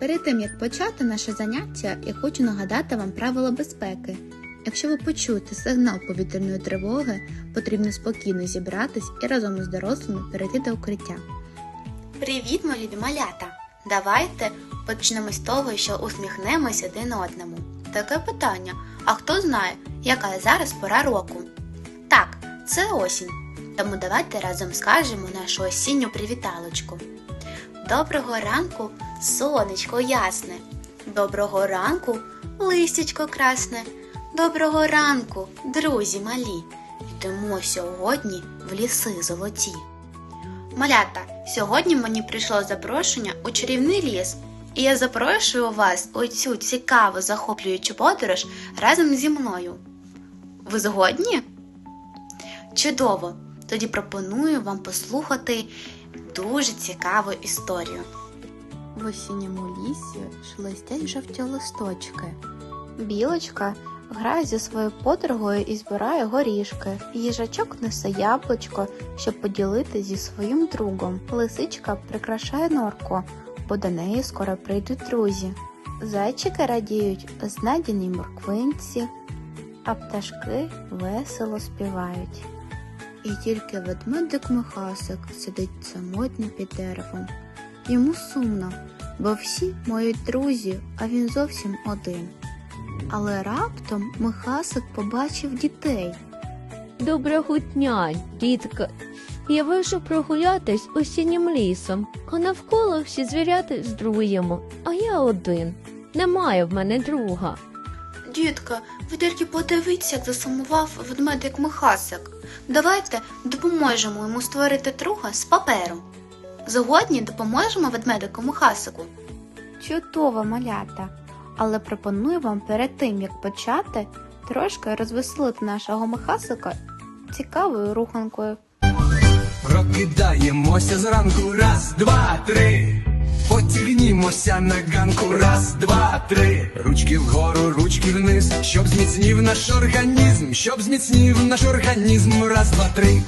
Перед тим як почати наше заняття, я хочу нагадати вам правила безпеки. Якщо ви почуєте сигнал повітряної тривоги, потрібно спокійно зібратись і разом із дорослими перейти до укриття. Привіт, мої малята! Давайте почнемо з того, що усміхнемось один одному. Таке питання: а хто знає, яка зараз пора року? Так, це осінь. Тому давайте разом скажемо нашу осінню привіталочку. Доброго ранку, сонечко ясне. Доброго ранку, листячко красне. Доброго ранку, друзі малі. Йдемо сьогодні в ліси золоті. Малята, сьогодні мені прийшло запрошення у чарівний ліс, і я запрошую вас у цю цікаву захоплюючу подорож разом зі мною. Ви згодні? Чудово! Тоді пропоную вам послухати дуже цікаву історію. В осінньому лісі шелестять жовті листочки. Білочка грає зі своєю подругою і збирає горішки. Їжачок несе яблучко, щоб поділити зі своїм другом. Лисичка прикрашає норку, бо до неї скоро прийдуть друзі. Зайчики радіють знайденій морквинці, а пташки весело співають. І тільки ведмедик Михасик сидить самотньо під деревом. Йому сумно, бо всі мають друзі, а він зовсім один. Але раптом Михасик побачив дітей. Доброго дня, дітка. Я вийшов прогулятись осіннім лісом, а навколо всі звіряти з друзями, а я один. Немає в мене друга. Дітка, ви тільки подивіться, як засумував ведмедик Михасик. Давайте допоможемо йому створити друга з паперу. Згодні допоможемо ведмедику Михасику. Чудова малята, але пропоную вам перед тим, як почати, трошки розвеселити нашого Михасика цікавою руханкою. Прокидаємося зранку, раз, два, три. Потягнімося на ганку, раз, два, три. Ручки вгору, ручки вниз, щоб зміцнів наш організм, щоб зміцнів наш організм, раз, два, три.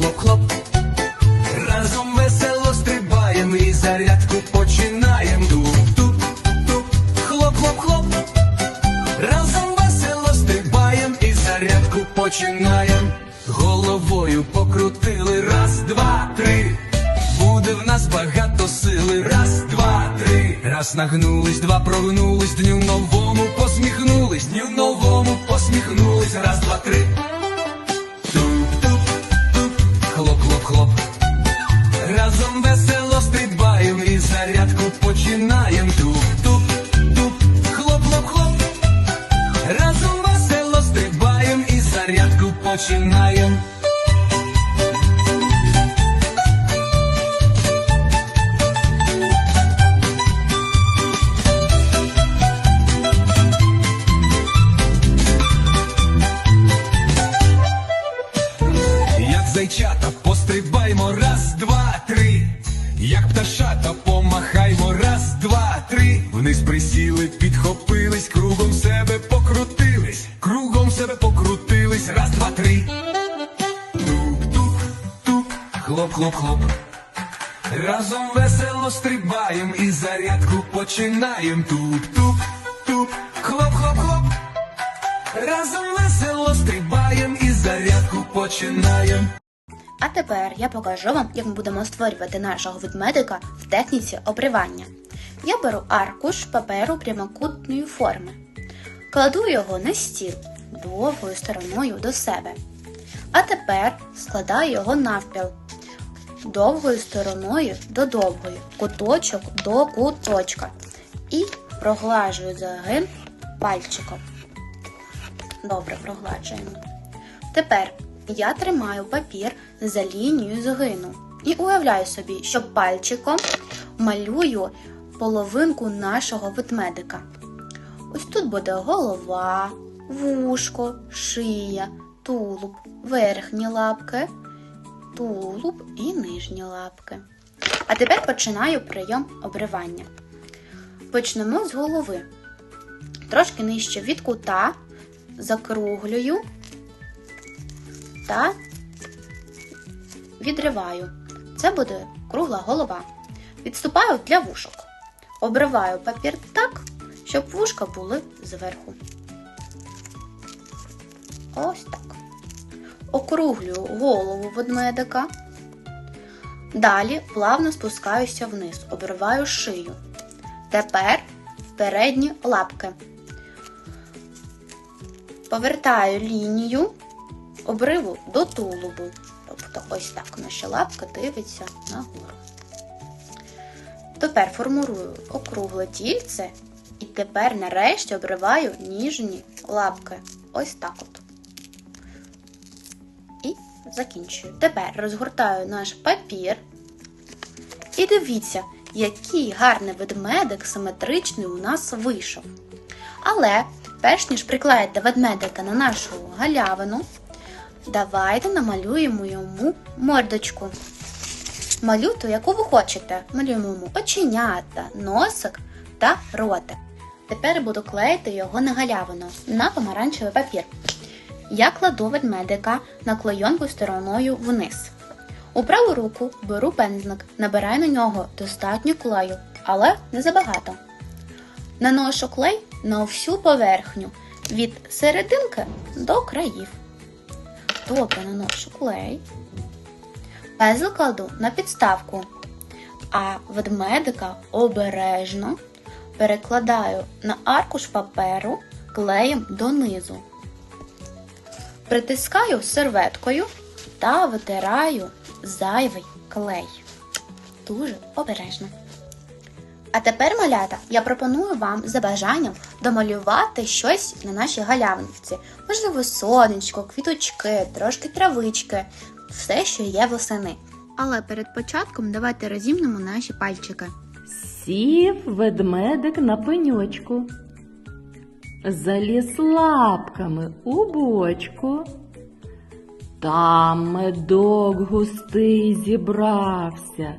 Туп-туп, туп, хлоп, хлоп, хлоп. Разом весело стрибаєм і зарядку починаєм. Туп-туп, туп, хлоп, хлоп, хлоп. Разом весело стрибаєм і зарядку починаєм. Головою покрутили раз, два, три. Буде в нас багато сили. Раз, два, три. Раз нагнулись, два прогнулись, дню новому посміхнулись, дню новому посміхнулись. Раз, два, три. Починаєм. Туп-туп, туп, хлоп, хлоп, хлоп. Разом весело стрибаєм і зарядку починаєм. Разом весело стрибаєм і зарядку починаєм. Тук-тук, тук, хлоп, хлоп, хлоп. Разом весело стрибаєм і зарядку починаєм. А тепер я покажу вам, як ми будемо створювати нашого ведмедика в техніці обривання. Я беру аркуш паперу прямокутної форми, кладу його на стіл довгою стороною до себе. А тепер складаю його навпіл довгою стороною до довгої, куточок до куточка і проглажую загин пальчиком. Добре прогладжуємо. Тепер я тримаю папір за лінією згину і уявляю собі, що пальчиком малюю половинку нашого ведмедика. Ось тут буде голова, вушко, шия, тулуб, верхні лапки, тулуб і нижні лапки. А тепер починаю прийом обривання. Почнемо з голови. Трошки нижче від кута закруглюю та відриваю. Це буде кругла голова. Відступаю для вушок. Обриваю папір так, щоб вушка були зверху. Ось так. Округлюю голову ведмедика. Далі плавно спускаюся вниз, обриваю шию. Тепер передні лапки. Повертаю лінію обриву до тулубу. Тобто ось так наша лапка дивиться нагору. Тепер формурую округле тільце і тепер нарешті обриваю ніжні лапки. Ось так от. І закінчую. Тепер розгортаю наш папір. І дивіться, який гарний ведмедик симетричний у нас вийшов. Але, перш ніж приклеїти ведмедика на нашу галявину, давайте намалюємо йому мордочку. Малюту, яку ви хочете. Малюємо йому оченята, носик та ротик. Тепер буду клеїти його на галявину на помаранчевий папір. Я кладу ведмедика на клейонку стороною вниз. У праву руку беру пензлик, набираю на нього достатньо клею, але не забагато. Наношу клей на всю поверхню від серединки до країв. Добре наношу клей. Пензл кладу на підставку, а ведмедика обережно перекладаю на аркуш паперу клеєм донизу. Притискаю серветкою та витираю зайвий клей. Дуже обережно. А тепер, малята, я пропоную вам за бажанням домалювати щось на нашій галявинці. Можливо, сонечко, квіточки, трошки травички, все, що є восени. Але перед початком давайте розімнемо наші пальчики. Сів ведмедик на пеньочку, заліз лапками у бочку. Там медок густий зібрався.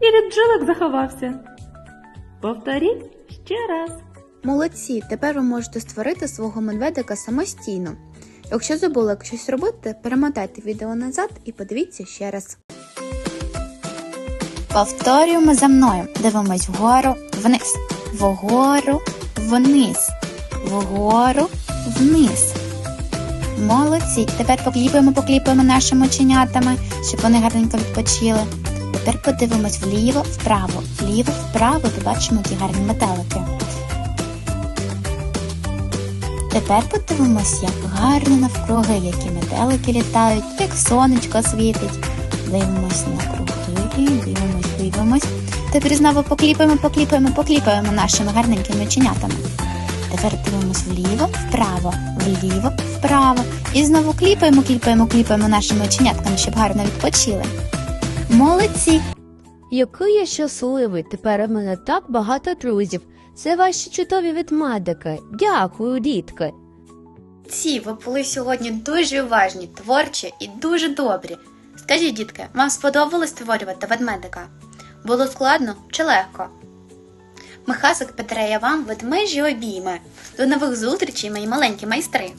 І від заховався. Повторіть ще раз. Молодці, тепер ви можете створити свого медведика самостійно. Якщо забули щось робити, перемотайте відео назад і подивіться ще раз. Повторюємо за мною. Дивимось вгору, вниз, вгору, вниз, вгору, вниз. Молодці. Тепер покліпаємо, покліпаємо нашими оченятами, щоб вони гарненько відпочили. Тепер подивимось вліво, вправо, вліво, вправо, де бачимо, які гарні метелики. Тепер подивимось, як гарно навкруги, які метелики літають, як сонечко світить. Дивимось навкруги, дивимось, дивимось. Тепер знову покліпаємо, покліпаємо, покліпаємо нашими гарненькими оченятами. Тепер дивимось вліво, вправо, вліво, вправо. І знову кліпаємо, кліпаємо, кліпаємо нашими оченятками, щоб гарно відпочили. Молодці! Який я щасливий, тепер у мене так багато друзів. Це ваші чудові ведмедики. Дякую, дітки. Ці ви були сьогодні дуже уважні, творчі і дуже добрі. Скажіть, дітки, вам сподобалось створювати ведмедика? Було складно чи легко? Михасик Петра вам ведмежі обійме. До нових зустрічей, мої маленькі майстри!